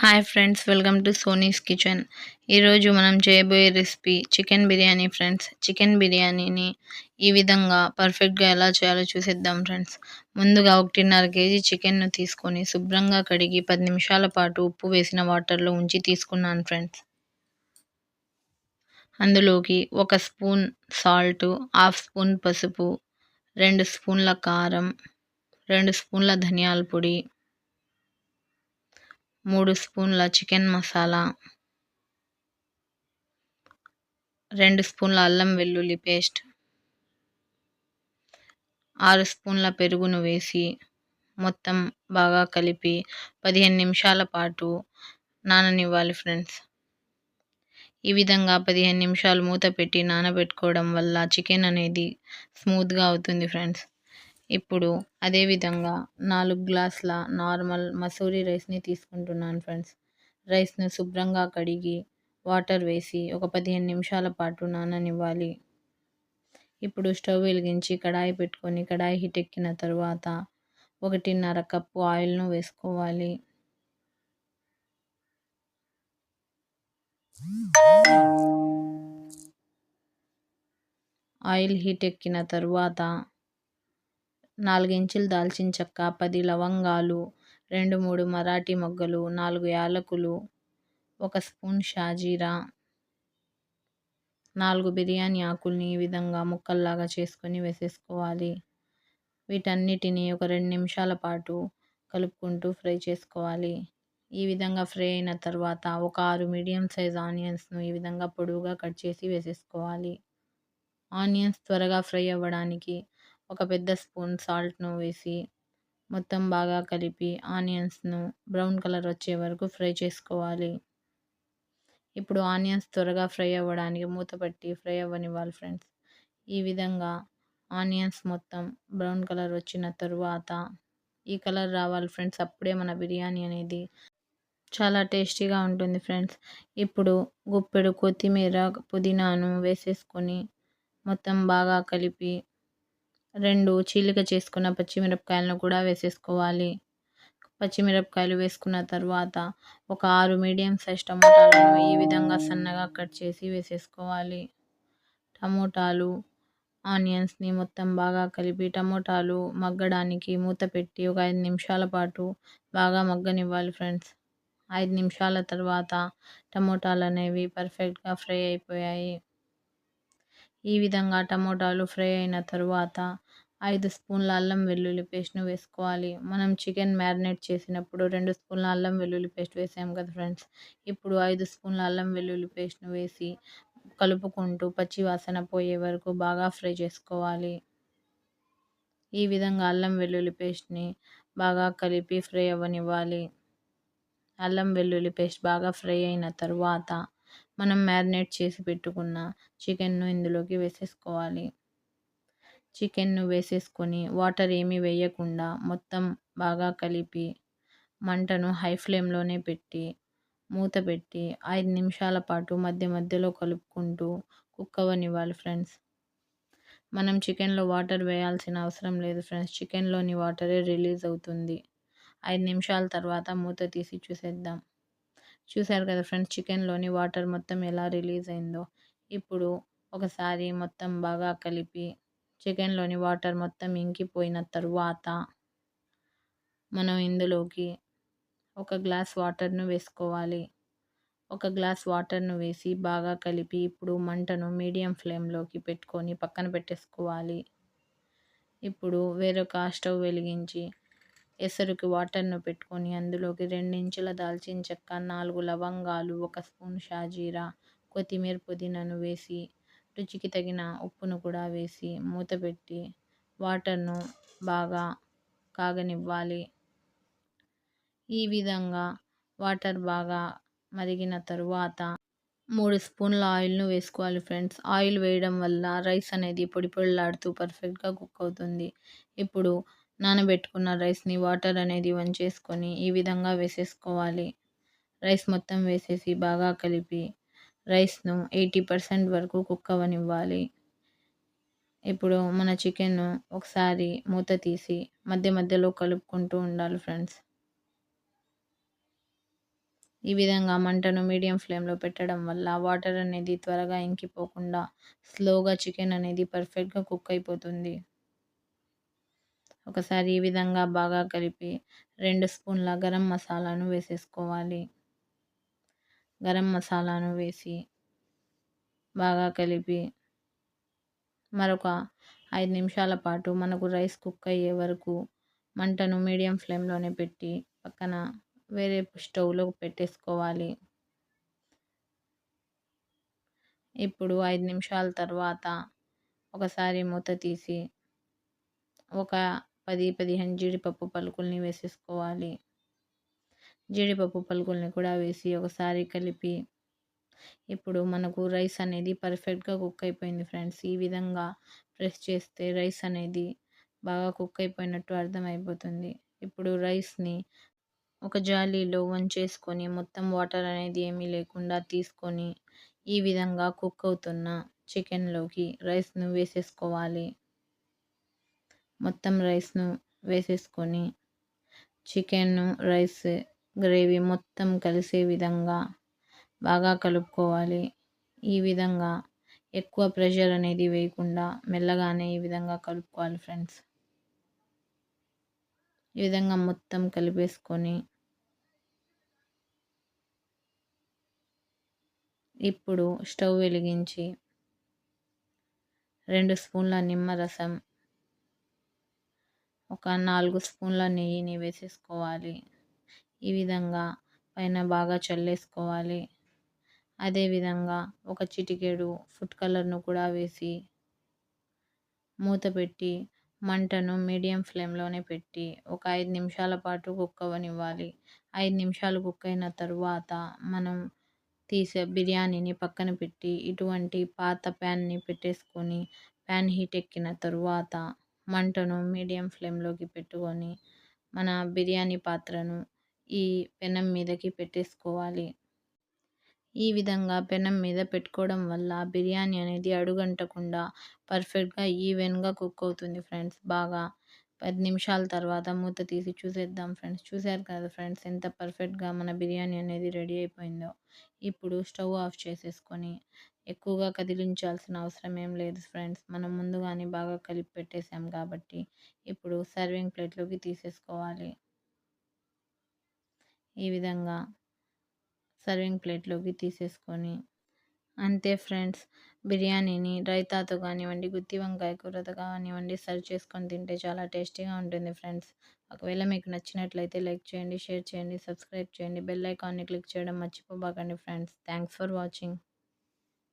Hi friends welcome to Soni's kitchen ఈరోజు మనం చేయబోయే recipe chicken biryani friends chicken బిర్యానీని ఈ విధంగా పర్ఫెక్ట్గా ఎలా చేయాలో చూసేద్దాం ఫ్రెండ్స్ ముందుగా ఒకటిన్నర కేజీ చికెన్ను తీసుకొని శుభ్రంగా కడిగి పది నిమిషాల పాటు ఉప్పు వేసిన వాటర్లో ఉంచి తీసుకున్నాను ఫ్రెండ్స్ అందులోకి ఒక స్పూన్ సాల్ట్ హాఫ్ స్పూన్ పసుపు రెండు స్పూన్ల కారం రెండు స్పూన్ల ధనియాల పొడి మూడు స్పూన్ల చికెన్ మసాలా. రెండు స్పూన్ల అల్లం వెల్లుల్లి పేస్ట్. ఆరు స్పూన్ల పెరుగును వేసి మొత్తం బాగా కలిపి పదిహేను నిమిషాల పాటు నాననివ్వాలి ఫ్రెండ్స్. ఈ విధంగా పదిహేను నిమిషాలు మూత పెట్టి నానబెట్టుకోవడం వల్ల చికెన్ అనేది స్మూత్గా అవుతుంది ఫ్రెండ్స్. ఇప్పుడు అదేవిధంగా నాలుగు గ్లాసుల నార్మల్ మసూరి రైస్ని తీసుకుంటున్నాను ఫ్రెండ్స్. రైస్ను శుభ్రంగా కడిగి వాటర్ వేసి ఒక పదిహేను నిమిషాల పాటు నాననివ్వాలి. ఇప్పుడు స్టవ్ వెలిగించి కడాయి పెట్టుకొని కడాయి హీట్ ఎక్కిన తర్వాత ఒకటిన్నర కప్పు ఆయిల్ను వేసుకోవాలి. ఆయిల్ హీట్ ఎక్కిన తరువాత నాలుగించులు దాల్చిన చెక్క పది లవంగాలు రెండు మూడు మరాఠీ మొగ్గలు నాలుగు యాలకులు ఒక స్పూన్ షాజీరా నాలుగు బిర్యానీ ఆకుల్ని ఈ విధంగా ముక్కల్లాగా చేసుకొని వేసేసుకోవాలి. వీటన్నిటిని ఒక రెండు నిమిషాల పాటు కలుపుకుంటూ ఫ్రై చేసుకోవాలి. ఈ విధంగా ఫ్రై అయిన తర్వాత ఒక ఆరు మీడియం సైజ్ ఆనియన్స్ను ఈ విధంగా పొడవుగా కట్ చేసి వేసేసుకోవాలి. ఆనియన్స్ త్వరగా ఫ్రై అవ్వడానికి ఒక పెద్ద స్పూన్ సాల్ట్ను వేసి మొత్తం బాగా కలిపి ఆనియన్స్ను బ్రౌన్ కలర్ వచ్చే వరకు ఫ్రై చేసుకోవాలి. ఇప్పుడు ఆనియన్స్ త్వరగా ఫ్రై అవ్వడానికి మూత పెట్టి ఫ్రై అవ్వనివ్వాలి ఫ్రెండ్స్. ఈ విధంగా ఆనియన్స్ మొత్తం బ్రౌన్ కలర్ వచ్చిన తరువాత ఈ కలర్ రావాలి ఫ్రెండ్స్. అప్పుడే మన బిర్యానీ అనేది చాలా టేస్టీగా ఉంటుంది ఫ్రెండ్స్. ఇప్పుడు గుప్పెడు కొత్తిమీర పుదీనాను వేసేసుకొని మొత్తం బాగా కలిపి రెండు చీలిక చేసుకున్న పచ్చిమిరపకాయలను కూడా వేసేసుకోవాలి. పచ్చిమిరపకాయలు వేసుకున్న తర్వాత ఒక ఆరు మీడియం సైజ్ టమోటాలను ఈ విధంగా సన్నగా కట్ చేసి వేసేసుకోవాలి. టమోటాలు ఆనియన్స్ని మొత్తం బాగా కలిపి టమోటాలు మగ్గడానికి మూత పెట్టి ఒక ఐదు నిమిషాల పాటు బాగా మగ్గనివ్వాలి ఫ్రెండ్స్. ఐదు నిమిషాల తర్వాత టమోటాలు అనేవి పర్ఫెక్ట్గా ఫ్రై అయిపోయాయి. ఈ విధంగా టమోటాలు ఫ్రై అయిన తరువాత ఐదు స్పూన్ల అల్లం వెల్లుల్లి పేస్ట్ను వేసుకోవాలి. మనం చికెన్ మ్యారినేట్ చేసినప్పుడు రెండు స్పూన్ల అల్లం వెల్లుల్లి పేస్ట్ వేసాం కదా ఫ్రెండ్స్. ఇప్పుడు ఐదు స్పూన్ల అల్లం వెల్లుల్లి పేస్ట్ను వేసి కలుపుకుంటూ పచ్చి వాసన పోయే వరకు బాగా ఫ్రై చేసుకోవాలి. ఈ విధంగా అల్లం వెల్లుల్లి పేస్ట్ని బాగా కలిపి ఫ్రై అవ్వనివ్వాలి. అల్లం వెల్లుల్లి పేస్ట్ బాగా ఫ్రై అయిన తరువాత మనం మ్యారినేట్ చేసి పెట్టుకున్న చికెన్ను ఇందులోకి వేసేసుకోవాలి. చికెన్ను వేసేసుకొని వాటర్ ఏమీ వేయకుండా మొత్తం బాగా కలిపి మంటను హై ఫ్లేమ్లోనే పెట్టి మూత పెట్టి ఐదు నిమిషాల పాటు మధ్య మధ్యలో కలుపుకుంటూ కుక్ అవ్వనివ్వాలి ఫ్రెండ్స్. మనం చికెన్లో వాటర్ వేయాల్సిన అవసరం లేదు ఫ్రెండ్స్. చికెన్లోని వాటరే రిలీజ్ అవుతుంది. ఐదు నిమిషాల తర్వాత మూత తీసి చూసేద్దాం. చూశారు కదా ఫ్రెండ్స్ చికెన్లోని వాటర్ మొత్తం ఎలా రిలీజ్ అయిందో. ఇప్పుడు ఒకసారి మొత్తం బాగా కలిపి చికెన్లోని వాటర్ మొత్తం ఇంకిపోయిన తరువాత మనం ఇందులోకి ఒక గ్లాస్ వాటర్ను వేసుకోవాలి. ఒక గ్లాస్ వాటర్ను వేసి బాగా కలిపి ఇప్పుడు మంటను మీడియం ఫ్లేమ్లోకి పెట్టుకొని పక్కన పెట్టేసుకోవాలి. ఇప్పుడు వేరొక స్టవ్ వెలిగించి ఎసరుకి వాటర్ను పెట్టుకొని అందులోకి రెండించుల దాల్చిన చెక్క నాలుగు లవంగాలు ఒక స్పూన్ షాజీరా కొత్తిమీర పుదీనాను వేసి రుచికి తగిన ఉప్పును కూడా వేసి మూత పెట్టి వాటర్ను బాగా కాగనివ్వాలి. ఈ విధంగా వాటర్ బాగా మరిగిన తరువాత మూడు స్పూన్ల ఆయిల్ను వేసుకోవాలి ఫ్రెండ్స్. ఆయిల్ వేయడం వల్ల రైస్ అనేది పొడి పొడిలాడుతూ పర్ఫెక్ట్గా కుక్ అవుతుంది. ఇప్పుడు నానబెట్టుకున్న రైస్ని వాటర్ అనేది వంచేసుకొని ఈ విధంగా వేసేసుకోవాలి. రైస్ మొత్తం వేసేసి బాగా కలిపి రైస్ను ఎయిటీ పర్సెంట్ వరకు కుక్ అవ్వనివ్వాలి. ఇప్పుడు మన చికెన్ ఒకసారి మూత తీసి మధ్య మధ్యలో కలుపుకుంటూ ఉండాలి ఫ్రెండ్స్. ఈ విధంగా మంటను మీడియం ఫ్లేమ్లో పెట్టడం వల్ల వాటర్ అనేది త్వరగా ఇంకిపోకుండా స్లోగా చికెన్ అనేది పర్ఫెక్ట్గా కుక్ అయిపోతుంది. ఒకసారి ఈ విధంగా బాగా కలిపి రెండు స్పూన్ల గరం మసాలాను వేసేసుకోవాలి. గరం మసాలాను వేసి బాగా కలిపి మరొక ఐదు నిమిషాల పాటు మనకు రైస్ కుక్ అయ్యే వరకు మంటను మీడియం ఫ్లేమ్లోనే పెట్టి పక్కన వేరే స్టవ్లో పెట్టేసుకోవాలి. ఇప్పుడు ఐదు నిమిషాల తర్వాత ఒకసారి మూత తీసి ఒక పది పదిహేను జీడిపప్పు పలుకుల్ని వేసేసుకోవాలి. జీడిపప్పు పలుకుల్ని కూడా వేసి ఒకసారి కలిపి ఇప్పుడు మనకు రైస్ అనేది పర్ఫెక్ట్గా కుక్ అయిపోయింది ఫ్రెండ్స్. ఈ విధంగా ప్రెస్ చేస్తే రైస్ అనేది బాగా కుక్ అయిపోయినట్టు అర్థమైపోతుంది. ఇప్పుడు రైస్ని ఒక జాలీలో వంచేసుకొని మొత్తం వాటర్ అనేది ఏమీ లేకుండా తీసుకొని ఈ విధంగా కుక్ అవుతున్న చికెన్లోకి రైస్ను వేసేసుకోవాలి. మొత్తం రైస్ను వేసేసుకొని చికెన్ రైస్ గ్రేవీ మొత్తం కలిసే విధంగా బాగా కలుపుకోవాలి. ఈ విధంగా ఎక్కువ ప్రెషర్ అనేది వేయకుండా మెల్లగానే ఈ విధంగా కలుపుకోవాలి ఫ్రెండ్స్. ఈ విధంగా మొత్తం కలిపేసుకొని ఇప్పుడు స్టవ్ వెలిగించి రెండు స్పూన్ల నిమ్మరసం ఒక నాలుగు స్పూన్ల నెయ్యిని వేసేసుకోవాలి ఈ విధంగా పైన బాగా చల్లేసుకోవాలి. అదేవిధంగా ఒక చిటికెడు ఫుడ్ కలర్ను కూడా వేసి మూత పెట్టి మంటను మీడియం ఫ్లేమ్లోనే పెట్టి ఒక ఐదు నిమిషాల పాటు కుక్ అవ్వనివ్వాలి ఐదు నిమిషాలు కుక్ అయిన తరువాత మనం తీసే బిర్యానీని పక్కన పెట్టి ఇటువంటి పాత ప్యాన్ని పెట్టేసుకొని ప్యాన్ హీట్ ఎక్కిన తరువాత మంటను మీడియం ఫ్లేమ్లోకి పెట్టుకొని మన బిర్యానీ పాత్రను ఈ పెనం మీదకి పెట్టేసుకోవాలి. ఈ విధంగా పెనం మీద పెట్టుకోవడం వల్ల బిర్యానీ అనేది అడుగంటకుండా పర్ఫెక్ట్గా ఈవెన్గా కుక్ అవుతుంది ఫ్రెండ్స్. బాగా పది నిమిషాల తర్వాత మూత తీసి చూసేద్దాం ఫ్రెండ్స్. చూసారు కదా ఫ్రెండ్స్ ఎంత పర్ఫెక్ట్గా మన బిర్యానీ అనేది రెడీ అయిపోయిందో. ఇప్పుడు స్టవ్ ఆఫ్ చేసేసుకొని ఎక్కువగా కదిలించాల్సిన అవసరం ఏం లేదు ఫ్రెండ్స్. మనం ముందుగానే బాగా కలిపి పెట్టేసాం కాబట్టి ఇప్పుడు సర్వింగ్ ప్లేట్లోకి తీసేసుకోవాలి. ఈ విధంగా సర్వింగ్ ప్లేట్లోకి తీసేసుకొని. అంతే ఫ్రెండ్స్. బిర్యానీని రైతాతో కానివ్వండి గుత్తి వంకాయ కూరతో కానివ్వండి సర్వ్ చేసుకొని తింటే చాలా టేస్టీగా ఉంటుంది ఫ్రెండ్స్. ఒకవేళ మీకు నచ్చినట్లయితే లైక్ చేయండి షేర్ చేయండి సబ్స్క్రైబ్ చేయండి బెల్ ఐకాన్ని క్లిక్ చేయడం మర్చిపోబాకండి ఫ్రెండ్స్. Thanks for watching.